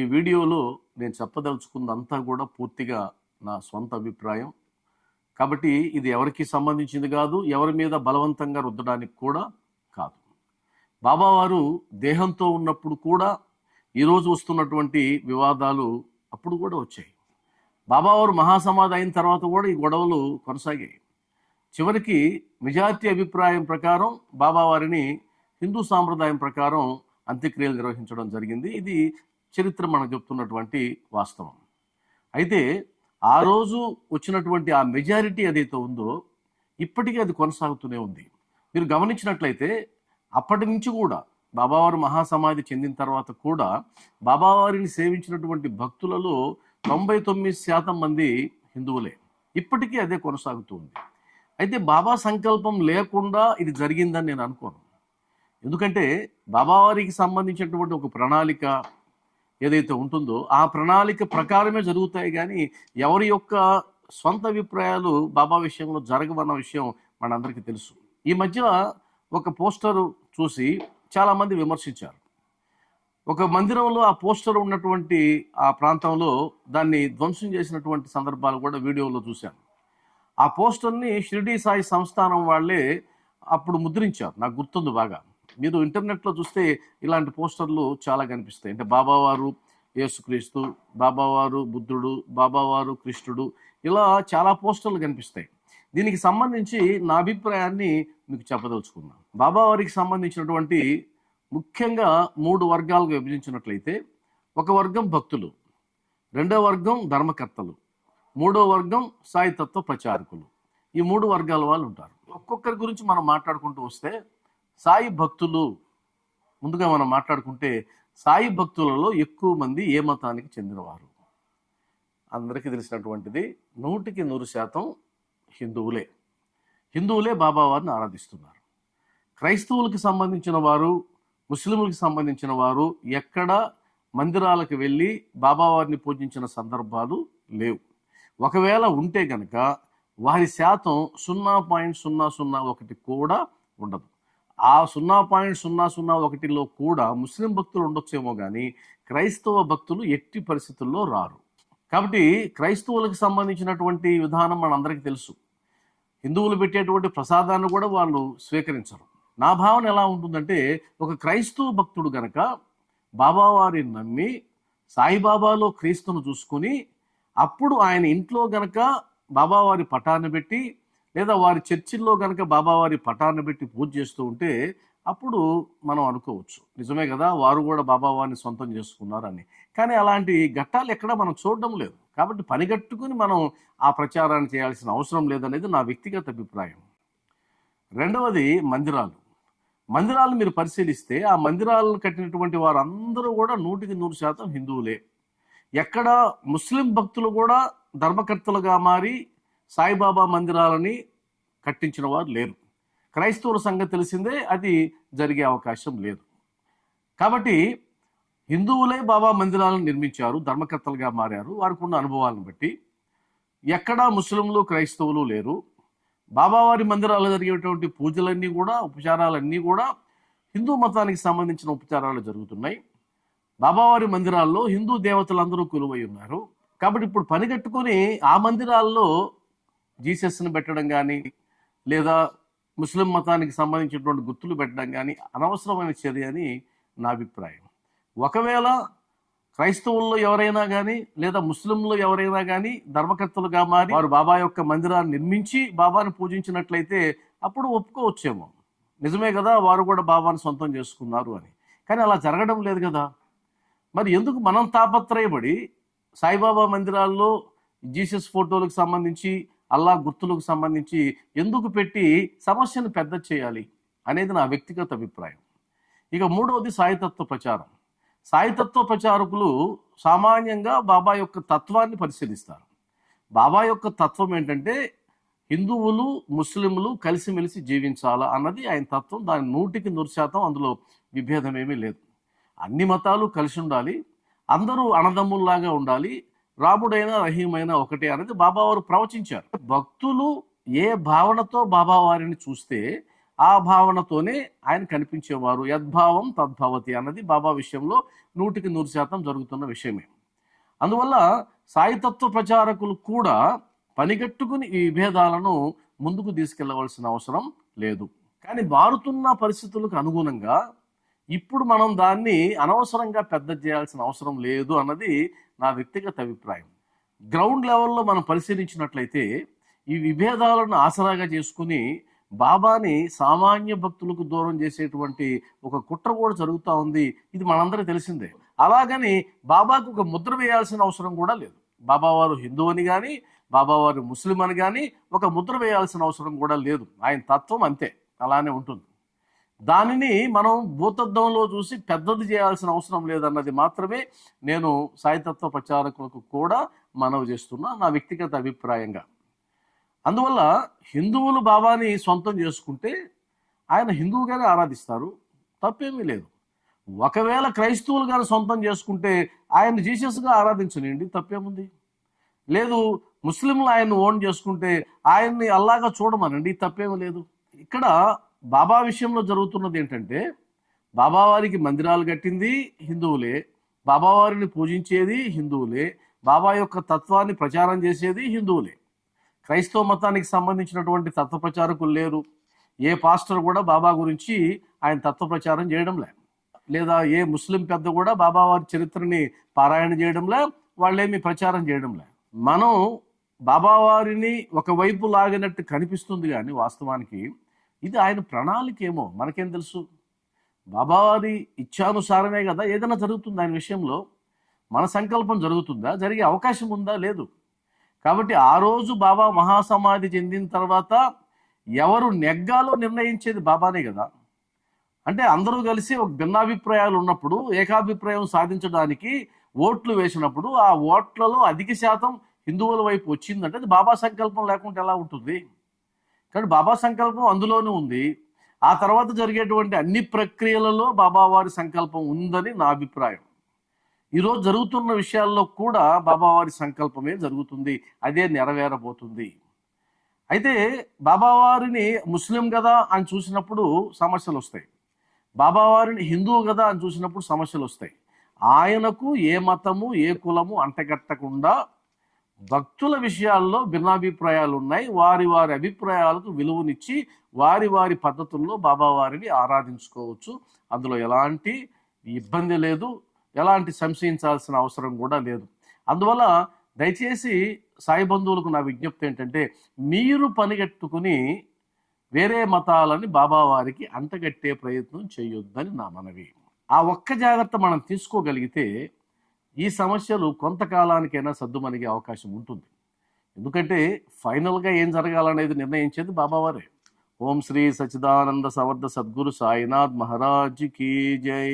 ఈ వీడియోలో నేను చెప్పదలుచుకున్నదంతా కూడా పూర్తిగా నా సొంత అభిప్రాయం. కాబట్టి ఇది ఎవరికి సంబంధించింది కాదు ఎవరి మీద బలవంతంగా రుద్దడానికి కూడా కాదు. బాబావారు దేహంతో ఉన్నప్పుడు కూడా ఈరోజు వస్తున్నటువంటి వివాదాలు అప్పుడు కూడా వచ్చాయి. బాబావారు మహాసమాధి అయిన తర్వాత కూడా ఈ గొడవలు కొనసాగాయి. చివరికి మెజార్టీ అభిప్రాయం ప్రకారం బాబావారిని హిందూ సాంప్రదాయం ప్రకారం అంత్యక్రియలు నిర్వహించడం జరిగింది. ఇది చరిత్ర మనకు చెప్తున్నటువంటి వాస్తవం. అయితే ఆ రోజు వచ్చినటువంటి ఆ మెజారిటీ ఏదైతే ఉందో ఇప్పటికీ అది కొనసాగుతూనే ఉంది. మీరు గమనించినట్లయితే అప్పటి నుంచి కూడా బాబావారు మహాసమాధి చెందిన తర్వాత కూడా బాబావారిని సేవించినటువంటి భక్తులలో తొంభై తొమ్మిది శాతం మంది హిందువులే. ఇప్పటికీ అదే కొనసాగుతూ ఉంది. అయితే బాబా సంకల్పం లేకుండా ఇది జరిగిందని నేను అనుకోను. ఎందుకంటే బాబావారికి సంబంధించినటువంటి ఒక ప్రణాళిక ఏదైతే ఉంటుందో ఆ ప్రణాళిక ప్రకారమే జరుగుతాయి కానీ ఎవరి యొక్క సొంత అభిప్రాయాలు బాబా విషయంలో జరగవన్న విషయం మనందరికీ తెలుసు. ఈ మధ్య ఒక పోస్టర్ చూసి చాలామంది విమర్శించారు. ఒక మందిరంలో ఆ పోస్టర్ ఉన్నటువంటి ఆ ప్రాంతంలో దాన్ని ధ్వంసం చేసినటువంటి సందర్భాలు కూడా వీడియోలో చూశాను. ఆ పోస్టర్ని షిరిడి సాయి సంస్థానం వాళ్ళే అప్పుడు ముద్రించారు. నాకు గుర్తుంది బాగా. మీరు ఇంటర్నెట్లో చూస్తే ఇలాంటి పోస్టర్లు చాలా కనిపిస్తాయి. అంటే బాబావారు యేసుక్రీస్తు బాబావారు బుద్ధుడు బాబావారు కృష్ణుడు ఇలా చాలా పోస్టర్లు కనిపిస్తాయి. దీనికి సంబంధించి నా అభిప్రాయాన్ని మీకు చెప్పదలుచుకున్నాను బాబావారికి సంబంధించినటువంటి ముఖ్యంగా మూడు వర్గాలుగా విభజించినట్లయితే ఒక వర్గం భక్తులు రెండో వర్గం ధర్మకర్తలు మూడో వర్గం సాయితత్వ ప్రచారకులు. ఈ మూడు వర్గాల వాళ్ళు ఉంటారు. ఒక్కొక్కరి గురించి మనం మాట్లాడుకుంటూ వస్తే సాయి భక్తులు ముందుగా మనం మాట్లాడుకుంటే సాయి భక్తులలో ఎక్కువ మంది ఏ మతానికి చెందినవారు? అందరికీ తెలిసినటువంటిది నూటికి నూరు శాతం హిందువులే. హిందువులే బాబావారిని ఆరాధిస్తున్నారు. క్రైస్తవులకు సంబంధించిన వారు ముస్లింలకు సంబంధించిన వారు ఎక్కడ మందిరాలకు వెళ్ళి బాబావారిని పూజించిన సందర్భాలు లేవు. ఒకవేళ ఉంటే గనక వారి శాతం సున్నా పాయింట్ సున్నా సున్నా ఒకటి కూడా ఉండదు. ఆ సున్నా పాయింట్ సున్నా సున్నా ఒకటిలో కూడా ముస్లిం భక్తులు ఉండొచ్చేమో కానీ క్రైస్తవ భక్తులు ఎట్టి పరిస్థితుల్లో రారు. కాబట్టి క్రైస్తవులకు సంబంధించినటువంటి విధానం మనందరికీ తెలుసు. హిందువులు పెట్టేటువంటి ప్రసాదాన్ని కూడా వాళ్ళు స్వీకరించరు. నా భావన ఎలా ఉంటుందంటే ఒక క్రైస్తవ భక్తుడు గనక బాబావారిని నమ్మి సాయిబాబాలో క్రీస్తును చూసుకుని అప్పుడు ఆయన ఇంట్లో గనక బాబావారి పటాన్ని పెట్టి లేదా వారి చర్చిల్లో కనుక బాబావారి పటాన్ని పెట్టి పూజ చేస్తూ ఉంటే అప్పుడు మనం అనుకోవచ్చు. నిజమే కదా? వారు కూడా బాబావారిని సొంతం చేసుకున్నారని. కానీ అలాంటి ఘట్టాలు ఎక్కడ మనం చూడడం లేదు. కాబట్టి పనిగట్టుకుని మనం ఆ ప్రచారాన్ని చేయాల్సిన అవసరం లేదనేది నా వ్యక్తిగత అభిప్రాయం. రెండవది మందిరాలు. మందిరాలు మీరు పరిశీలిస్తే ఆ మందిరాలను కట్టినటువంటి వారందరూ కూడా నూటికి నూరు శాతం హిందువులే. ఎక్కడ ముస్లిం భక్తులు కూడా ధర్మకర్తలుగా మారి సాయిబాబా మందిరాలని కట్టించిన వారు లేరు. క్రైస్తవుల సంగతి తెలిసిందే అది జరిగే అవకాశం లేదు. కాబట్టి హిందువులే బాబా మందిరాలను నిర్మించారు ధర్మకర్తలుగా మారారు. వారికి ఉన్న అనుభవాలను బట్టి ఎక్కడా ముస్లింలు క్రైస్తవులు లేరు. బాబావారి మందిరాలు జరిగేటువంటి పూజలన్నీ కూడా ఉపచారాలన్నీ కూడా హిందూ మతానికి సంబంధించిన ఉపచారాలు జరుగుతున్నాయి. బాబావారి మందిరాల్లో హిందూ దేవతలందరూ కొలువై ఉన్నారు. కాబట్టి ఇప్పుడు పని కట్టుకొని ఆ మందిరాల్లో జీసస్ని పెట్టడం కానీ లేదా ముస్లిం మతానికి సంబంధించినటువంటి గుర్తులు పెట్టడం కానీ అనవసరమైన చర్య అని నా అభిప్రాయం. ఒకవేళ క్రైస్తవుల్లో ఎవరైనా కానీ లేదా ముస్లింలు ఎవరైనా కానీ ధర్మకర్తలుగా మారి వారు బాబా యొక్క మందిరాన్ని నిర్మించి బాబాని పూజించినట్లయితే అప్పుడు ఒప్పుకోవచ్చేమో. నిజమే కదా వారు కూడా బాబాని సొంతం చేసుకున్నారు అని. కానీ అలా జరగడం లేదు కదా. మరి ఎందుకు మనం తాపత్రయపడి సాయిబాబా మందిరాల్లో జీసస్ ఫోటోలకు సంబంధించి అల్లా గుర్తులకు సంబంధించి ఎందుకు పెట్టి సమస్యను పెద్ద చేయాలి అనేది నా వ్యక్తిగత అభిప్రాయం. ఇక మూడవది సాయితత్వ ప్రచారం. సాయితత్వ ప్రచారకులు సామాన్యంగా బాబా యొక్క తత్వాన్ని పరిశీలిస్తారు. బాబా యొక్క తత్వం ఏంటంటే హిందువులు ముస్లింలు కలిసిమెలిసి జీవించాలా అన్నది ఆయన తత్వం. దాని నూటికి నూరు శాతం అందులో విభేదం ఏమీ లేదు. అన్ని మతాలు కలిసి ఉండాలి. అందరూ అన్నదమ్ముల్లాగా ఉండాలి. రాముడైనా రహీమైనా ఒకటే అనేది బాబావారు ప్రవచించారు. భక్తులు ఏ భావనతో బాబావారిని చూస్తే ఆ భావనతోనే ఆయన కనిపించేవారు. యద్భావం తద్భవతి అన్నది బాబా విషయంలో నూటికి నూరు శాతం జరుగుతున్న విషయమే. అందువల్ల సాయితత్వ ప్రచారకులు కూడా పనిగట్టుకుని ఈ విభేదాలను ముందుకు తీసుకెళ్ళవలసిన అవసరం లేదు. కానీ మారుతున్న పరిస్థితులకు అనుగుణంగా ఇప్పుడు మనం దాన్ని అనవసరంగా పెద్ద చేయాల్సిన అవసరం లేదు అన్నది నా వ్యక్తిగత అభిప్రాయం. గ్రౌండ్ లెవెల్లో మనం పరిశీలించినట్లయితే ఈ విభేదాలను ఆసరాగా చేసుకుని బాబాని సామాన్య భక్తులకు దూరం చేసేటువంటి ఒక కుట్ర కూడా జరుగుతూ ఉంది. ఇది మనందరికీ తెలిసిందే. అలాగని బాబాకు ఒక ముద్ర వేయాల్సిన అవసరం కూడా లేదు. బాబావారు హిందూ అని కానీ బాబావారు ముస్లిం అని కానీ ఒక ముద్ర వేయాల్సిన అవసరం కూడా లేదు. ఆయన తత్వం అంతే. అలానే ఉంటుంది. దానిని మనం భూతత్వంలో చూసి పెద్దది చేయాల్సిన అవసరం లేదన్నది మాత్రమే నేను సాయితత్వ ప్రచారకులకు కూడా మనవి చేస్తున్నా నా వ్యక్తిగత అభిప్రాయంగా. అందువల్ల హిందువులు బాబాని సొంతం చేసుకుంటే ఆయన హిందువుగానే ఆరాధిస్తారు తప్పేమీ లేదు. ఒకవేళ క్రైస్తవులు గారు సొంతం చేసుకుంటే ఆయన జీసస్గా ఆరాధించనండి తప్పేముంది? లేదు ముస్లింలు ఆయన్ని ఓన్ చేసుకుంటే ఆయన్ని అల్లాగా చూడమనండి తప్పేమీ లేదు. ఇక్కడ బాబా విషయంలో జరుగుతున్నది ఏంటంటే బాబావారికి మందిరాలు కట్టింది హిందువులే. బాబావారిని పూజించేది హిందువులే. బాబా యొక్క తత్వాన్ని ప్రచారం చేసేది హిందువులే. క్రైస్తవ మతానికి సంబంధించినటువంటి తత్వ ప్రచారకులు లేరు. ఏ పాస్టర్ కూడా బాబా గురించి ఆయన తత్వ ప్రచారం చేయడంలే లేదా ఏ ముస్లిం పెద్ద కూడా బాబా వారి చరిత్రని పారాయణ చేయడంలే వాళ్ళేమి ప్రచారం చేయడంలే మనం బాబావారిని ఒకవైపు లాగినట్టు కనిపిస్తుంది కానీ వాస్తవానికి ఇది ఆయన ప్రణాళిక ఏమో మనకేం తెలుసు? బాబావారి ఇచ్చానుసారమే కదా ఏదైనా జరుగుతుంది ఆయన విషయంలో. మన సంకల్పం జరుగుతుందా? జరిగే అవకాశం ఉందా? లేదు. కాబట్టి ఆ రోజు బాబా మహాసమాధి చెందిన తర్వాత ఎవరు నెగ్గాలో నిర్ణయించేది బాబానే కదా. అంటే అందరూ కలిసి ఒక భిన్నాభిప్రాయాలు ఉన్నప్పుడు ఏకాభిప్రాయం సాధించడానికి ఓట్లు వేసినప్పుడు ఆ ఓట్లలో అధిక శాతం హిందువుల వైపు వచ్చిందంటే అది బాబా సంకల్పం లేకుండా ఎలా ఉంటుంది? కానీ బాబా సంకల్పం అందులోనే ఉంది. ఆ తర్వాత జరిగేటువంటి అన్ని ప్రక్రియలలో బాబావారి సంకల్పం ఉందని నా అభిప్రాయం. ఈరోజు జరుగుతున్న విషయాల్లో కూడా బాబావారి సంకల్పమే జరుగుతుంది. అదే నెరవేరబోతుంది. అయితే బాబావారిని ముస్లిం కదా అని చూసినప్పుడు సమస్యలు వస్తాయి. బాబావారిని హిందువు కదా అని చూసినప్పుడు సమస్యలు వస్తాయి. ఆయనకు ఏ మతము ఏ కులము అంటగట్టకుండా భక్తుల విషయాల్లో భిన్నాభిప్రాయాలు ఉన్నాయి వారి వారి అభిప్రాయాలకు విలువనిచ్చి వారి వారి పద్ధతుల్లో బాబావారిని ఆరాధించుకోవచ్చు. అందులో ఎలాంటి ఇబ్బంది లేదు. ఎలాంటి సంశయించాల్సిన అవసరం కూడా లేదు. అందువల్ల దయచేసి సాయి బంధువులకు నా విజ్ఞప్తి ఏంటంటే మీరు పనిగట్టుకుని వేరే మతాలని బాబావారికి అంటగట్టే ప్రయత్నం చేయొద్దని నా మనవి. ఆ ఒక్క జాగ్రత్త మనం తీసుకోగలిగితే ఈ సమస్యలు కొంతకాలానికైనా సద్దుమణిగే అవకాశం ఉంటుంది. ఎందుకంటే ఫైనల్గా ఏం జరగాలనేది నిర్ణయించేది బాబావారే. ఓం శ్రీ సచిదానంద సమర్థ సద్గురు సాయినాథ్ మహారాజ్ కీ జై.